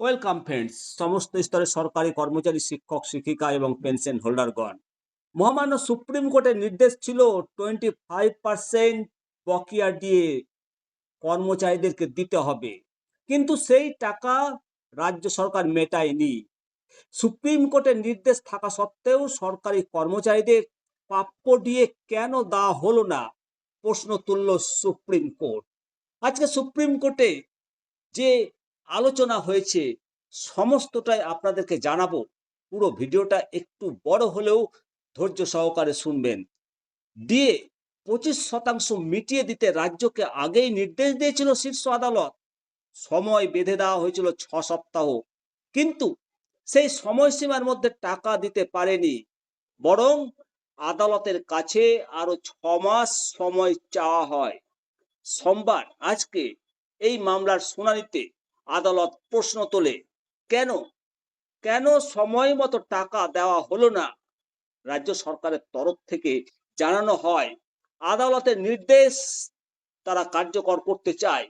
Welcome friends সমস্ত স্তরের সরকারি কর্মচারী, শিক্ষক, শিক্ষিকা এবং পেনশন হোল্ডারগণ। মহামান্য সুপ্রিম কোর্টের নির্দেশ ছিল টোয়েন্টি ফাইভ পার্সেন্ট বকেয়া দিয়ে কর্মচারীদেরকে দিতে হবে। কিন্তু সেই টাকা রাজ্য সরকার মেটায়নি। সুপ্রিম কোর্টের নির্দেশ থাকা সত্ত্বেও সরকারি কর্মচারীদের প্রাপ্য দিয়ে কেন দেওয়া হলো না? প্রশ্ন তুলল সুপ্রিম কোর্ট। আজকে সুপ্রিম কোর্টে যে আলোচনা হয়েছে, সমস্তটাই আপনাদেরকে জানাব। পুরো ভিডিওটা একটু বড় হলেও ধৈর্য সহকারে শুনবেন। দিয়ে পঁচিশ শতাংশ মিটিয়ে দিতে রাজ্যকে আগেই নির্দেশ দিয়েছিল শীর্ষ আদালত। সময় বেঁধে দেওয়া হয়েছিল ছ সপ্তাহ। কিন্তু সেই সময়সীমার মধ্যে টাকা দিতে পারেনি। বরং আদালতের কাছে আরও ছ মাস সময় চাওয়া হয়। সোমবার আজকে এই মামলার শুনানিতে আদালত প্রশ্ন তোলে, কেন? কেন সময় মতো টাকা দেওয়া হলো না? রাজ্য সরকারের তরফ থেকে জানানো হয়, আদালতের নির্দেশ তারা কার্যকর করতে চায়,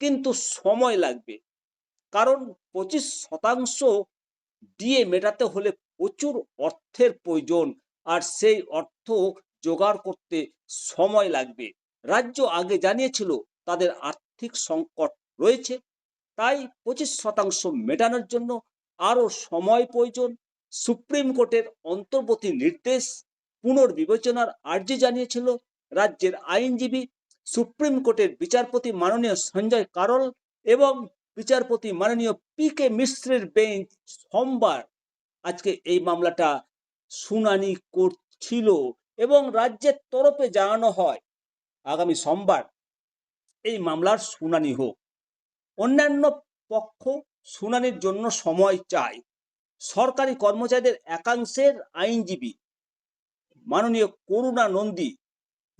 কিন্তু সময় লাগবে। কারণ পঁচিশ শতাংশ দিয়ে মেটাতে হলে প্রচুর অর্থের প্রয়োজন, আর সেই অর্থ জোগাড় করতে সময় লাগবে। রাজ্য আগে জানিয়েছিল, তাদের আর্থিক সংকট রয়েছে তাই পঁচিশ শতাংশ মেটানোর জন্য আরও সময় প্রয়োজন। সুপ্রিম কোর্টের অন্তর্বর্তী নির্দেশ পুনর্বিবেচনার আর্জি জানিয়েছিল রাজ্যের আইনজীবী, সুপ্রিম কোর্টের বিচারপতি মাননীয় সঞ্জয় কারল এবং বিচারপতি মাননীয় পি কে মিশ্রের বেঞ্চ সোমবার। আজকে এই মামলাটা শুনানি করছিল এবং রাজ্যের তরফে জানানো হয়। আগামী সোমবার এই মামলার শুনানি হোক। অন্যান্য পক্ষ শুনানির জন্য সময় চায়। সরকারি কর্মচারীদের একাংশের আইনজীবী। মাননীয় করুণা নন্দী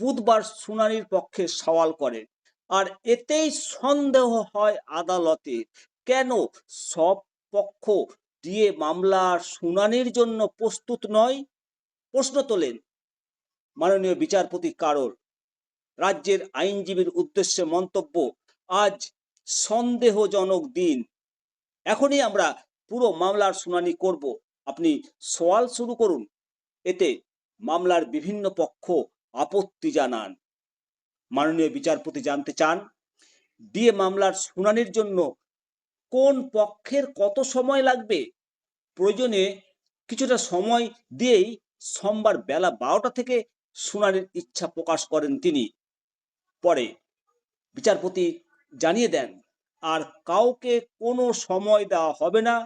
বুধবার শুনানির পক্ষে সওয়াল করেন, আর এতেই সন্দেহ হয় আদালতে কেন সব পক্ষ দিয়ে মামলার শুনানির জন্য প্রস্তুত নয়? প্রশ্ন তোলেন মাননীয় বিচারপতি কারোর রাজ্যের আইনজীবীর উদ্দেশ্যে মন্তব্য, আজ সন্দেহজনক দিন। এখনই আমরা পুরো মামলার শুনানি করব। আপনি সওয়াল শুরু করুন। এতে মামলার বিভিন্ন পক্ষ আপত্তি জানান। মাননীয় বিচারপতি জানতে চান, দিয়ে মামলার শুনানির জন্য কোন পক্ষের কত সময় লাগবে? প্রয়োজনে কিছুটা সময় দিয়েই সোমবার বেলা বারোটা থেকে শুনানির ইচ্ছা প্রকাশ করেন তিনি। পরে বিচারপতি জানিয়ে দেন, আর কাউকে কোনো সময় দেওয়া হবে না।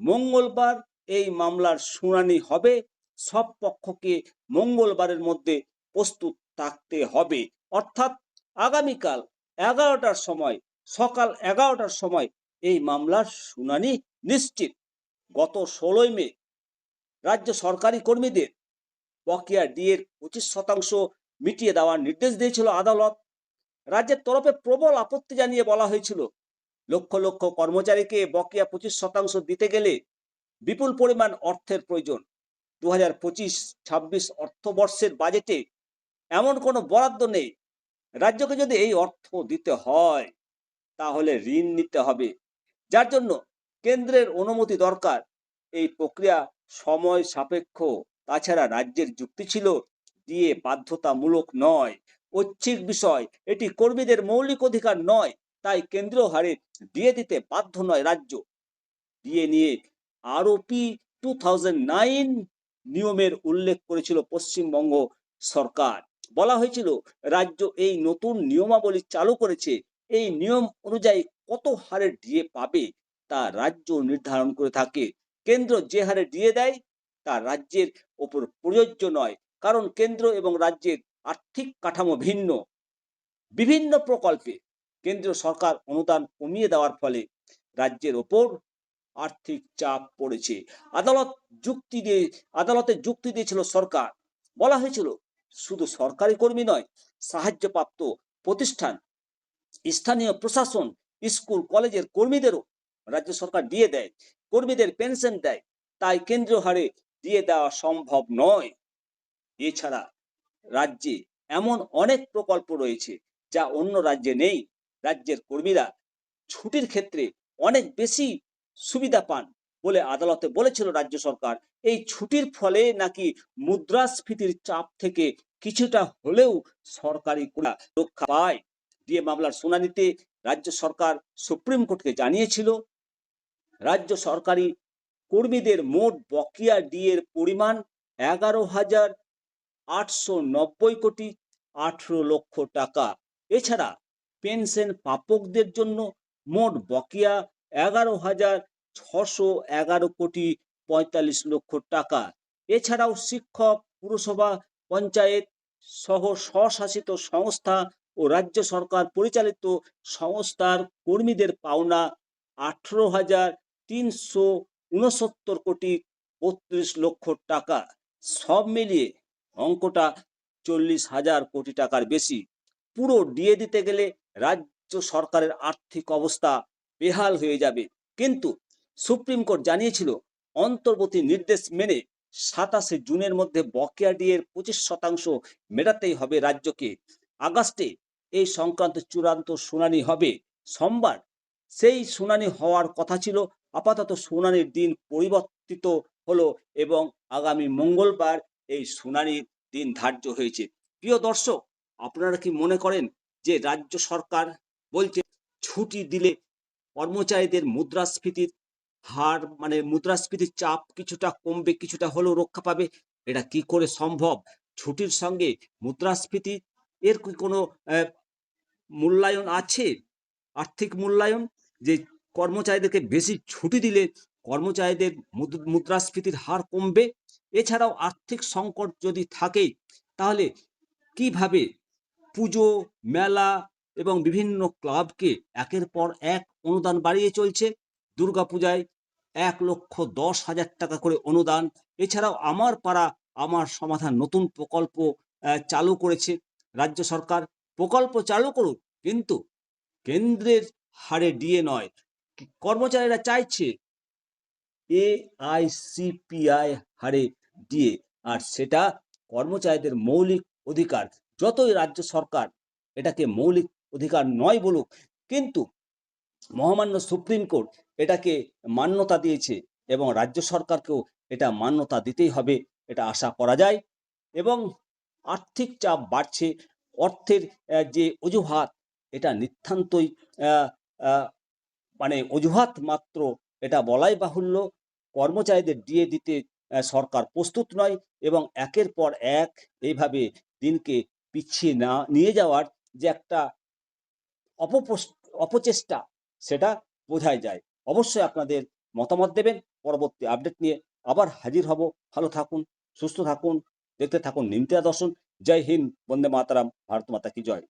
মঙ্গলবার এই মামলার শুনানি হবে। সব পক্ষকে মঙ্গলবারের মধ্যে প্রস্তুত থাকতে হবে। অর্থাৎ আগামীকাল এগারোটার সময়, সকাল এগারোটার সময় এই মামলার শুনানি নিশ্চিত। গত ষোলোই মে, রাজ্য সরকারি কর্মীদের বকেয়া ডিএর পঁচিশ শতাংশ মিটিয়ে দেওয়ার নির্দেশ দিয়েছিল আদালত। রাজ্যের তরফে প্রবল আপত্তি জানিয়ে বলা হয়েছিল। লক্ষ লক্ষ কর্মচারীকে বকেয়া পঁচিশ শতাংশ দিতে গেলে বিপুল পরিমাণ অর্থের প্রয়োজন। দু হাজার পঁচিশ ছাব্বিশ অর্থবর্ষের বাজেটে এমন কোনো বরাদ্দ নেই। রাজ্যকে যদি এই অর্থ দিতে হয়, তাহলে ঋণ নিতে হবে। যার জন্য কেন্দ্রের অনুমতি দরকার। এই প্রক্রিয়া সময় সাপেক্ষ। তাছাড়া রাজ্যের যুক্তি ছিল, দিয়ে বাধ্যতামূলক নয়। ঐচ্ছিক বিষয়। এটি কর্মীদের মৌলিক অধিকার নয়, তাই কেন্দ্রীয় হারে দিয়ে দিতে বাধ্য নয় রাজ্য। দিয়ে নিয়ে আরোপি টু নিয়মের উল্লেখ করেছিল পশ্চিমবঙ্গ সরকার। বলা হয়েছিল, রাজ্য এই নতুন নিয়মাবলী চালু করেছে। এই নিয়ম অনুযায়ী কত হারে ডিএ পাবে তা রাজ্য নির্ধারণ করে থাকে। কেন্দ্র যে হারে ডিএ দেয় তা রাজ্যের ওপর প্রযোজ্য নয়। কারণ কেন্দ্র এবং রাজ্যের আর্থিক কাঠামো ভিন্ন। বিভিন্ন প্রকল্পে কেন্দ্রীয় সরকার অনুদান কমিয়ে দেওয়ার ফলে রাজ্যের ওপর আর্থিক চাপ পড়েছে। আদালত যুক্তি দিয়ে, আদালতে যুক্তি দিয়েছিল সরকার। বলা হয়েছিল, শুধু সরকারি কর্মী নয়, সাহায্যপ্রাপ্ত প্রতিষ্ঠান, স্থানীয় প্রশাসন, স্কুল, কলেজের কর্মীদেরও রাজ্য সরকার দিয়ে দেয়। কর্মীদের পেনশন দেয়। তাই কেন্দ্রীয় হারে দিয়ে দেওয়া সম্ভব নয়। এছাড়া রাজ্যে এমন অনেক প্রকল্প রয়েছে যা অন্য রাজ্যে নেই। রাজ্যের কর্মীরা ছুটির ক্ষেত্রে অনেক বেশি সুবিধা পান বলে আদালতে বলেছিল রাজ্য সরকার। এই ছুটির ফলে নাকি মুদ্রাস্ফীতির চাপ থেকে কিছুটা হলেও সরকারি রক্ষা পায়। দিয়ে মামলার শুনানিতে রাজ্য সরকার সুপ্রিম কোর্টকে জানিয়েছিল, রাজ্য সরকারি কর্মীদের মোট বকেয়া ডিএর পরিমাণ এগারো হাজার আটশো নব্বই কোটি আঠেরো লক্ষ টাকা। এছাড়া পেনশন প্রাপকদের জন্য মোট বকেয়া এগারো হাজার ছশো এগারো কোটি পঁয়তাল্লিশ লক্ষ টাকা। এছাড়াও শিক্ষক, পুরসভা, পঞ্চায়েত সহ স্বশাসিত সংস্থা ও রাজ্য সরকার পরিচালিত সংস্থার কর্মীদের পাওনা আঠেরো হাজার তিনশো উনসত্তর কোটি বত্রিশ লক্ষ টাকা। সব মিলিয়ে অঙ্কটা চল্লিশ হাজার কোটি টাকার বেশি। পুরো দিয়ে দিতে গেলে রাজ্য সরকারের আর্থিক অবস্থা বেহাল হয়ে যাবে। কিন্তু সুপ্রিম কোর্ট জানিয়েছিল, অন্তর্বর্তী নির্দেশ মেনে সাতাশে জুনের মধ্যে বকেয়া ডিএর পঁচিশ শতাংশ মেটাতেই হবে রাজ্যকে। আগস্টে এই সংক্রান্ত চূড়ান্ত শুনানি হবে। সোমবার সেই শুনানি হওয়ার কথা ছিল। আপাতত শুনানির দিন পরিবর্তিত হলো এবং আগামী মঙ্গলবার এই শুনানির দিন ধার্য হয়েছে। প্রিয় দর্শক, আপনারা কি মনে করেন যে রাজ্য সরকার বলছে ছুটি দিলে কর্মচারীদের মুদ্রাস্ফীতির হার মানে মুদ্রাস্ফীতির চাপ কিছুটা কমবে, কিছুটা হলেও রক্ষা পাবে? এটা কি করে সম্ভব? ছুটির সঙ্গে মুদ্রাস্ফীতি এর কি কোনো মূল্যায়ন আছে? আর্থিক মূল্যায়ন? যে কর্মচারীদেরকে বেশি ছুটি দিলে কর্মচারীদের মুদ- মুদ্রাস্ফীতির হার কমবে? এছাড়াও আর্থিক সংকট যদি থাকে, তাহলে কীভাবে পুজো, মেলা এবং বিভিন্ন ক্লাবকে একের পর এক অনুদান বাড়িয়ে চলছে? দুর্গাপূজায় এক লক্ষ দশ হাজার টাকা করে অনুদান। এছাড়াও আমার পাড়া আমার সমাধান নতুন প্রকল্প চালু করেছে রাজ্য সরকার। প্রকল্প চালু করুক কিন্তু কেন্দ্রের হারে ডিএ নয়। কর্মচারীরা চাইছে এ আইসিপিআই হারে ডিএ আর সেটা কর্মচারীদের মৌলিক অধিকার, যতই রাজ্য সরকার এটাকে মৌলিক অধিকার নয় বলুক, কিন্তু মহামান্য সুপ্রিম কোর্ট এটাকে মান্যতা দিয়েছে এবং রাজ্য সরকারকেও এটা মান্যতা দিতেই হবে, এটা আশা করা যায়। এবং আর্থিক চাপ বাড়ছে, অর্থের যে অজুহাত, এটা নিতান্তই মানে অজুহাত মাত্র এটা বলাই বাহুল্য। কর্মচারীদের দিয়ে দিতে সরকার প্রস্তুত নয় এবং একের পর এক এইভাবে দিনকে পিছিয়ে না, নিয়ে যাওয়ার যে একটা অপচেষ্টা, সেটা বোঝাই যায়। অবশ্যই আপনাদের মতামত দেবেন, পরবর্তী আপডেট নিয়ে আবার হাজির হব। ভালো থাকুন, সুস্থ থাকুন, দেখতে থাকুন নিমতিয়া দর্শন। জয় হিন্দ, বন্দে মাতারাম, ভারত মাতা কি জয়।